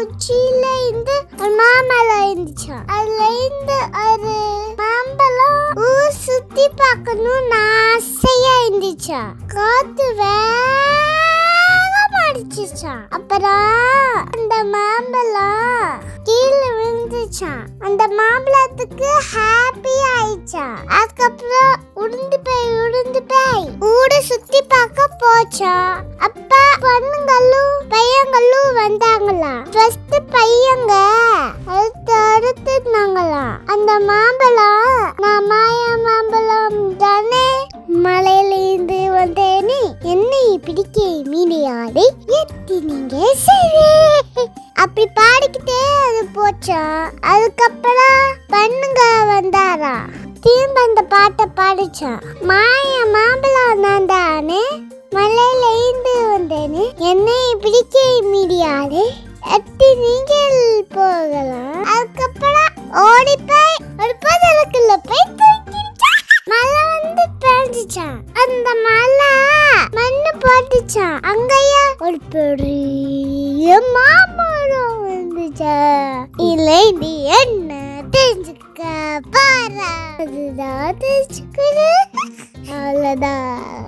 உச்சியில இருந்து ஒரு மாமரம் இருந்துச்சான் அதுல இருந்து ஒரு மாம்பழம் ஊர் சுத்தி பார்க்கணும்னு ஆசையா இருந்துச்சா. காத்து வேகமா அடிச்சுச்சான் அப்புறம் அந்த மாம்பழம் கீழே விழுந்துச்சான் அந்த மாம்பழத்துக்கு ஹாப்பி ஆயிடுச்சான் அதுக்கப்புறம் உருண்டு போய் உருண்டு போய் ஊரை சுத்தி பார்க்க போச்சான் அப்ப பொண்ணுங்களும் ஃபர்ஸ்ட் பையங்க. அடுத்து அடுத்து நாங்களாம் அந்த மாம்பழம் நான் மாயா மாம்பழம் தானே? மலையிலிருந்து வந்தேனே என்னை பிடிக்க மீனையாடை எத்தினீங்க சரி அப்படி பாடிக்கிட்டே அது போச்சா? அதுக்கப்புறம் பண்ணுங்க வந்தாரா? திரும்ப அந்த பாட்டை பாடிச்சான் மாய மாம்பழம் நான் தானே? மலையில இருந்து வந்தேன்னு என்னை பிடிக்க போகலாம். அதுக்கப்புறம் ஓடி போய் ஒரு பதலுக்குள்ள போய் மலை மழை வந்து பெஞ்சிச்சான். அந்த மழை மண்ணு போட்டுச்சான். அங்கேயா ஒரு பெரிய மாமரம் வந்துச்சா. இல்லை நீ என்ன தெரிஞ்சுக்க பாரு அதுதான் தெரிஞ்சுக்கணும் அவ்வளோதான்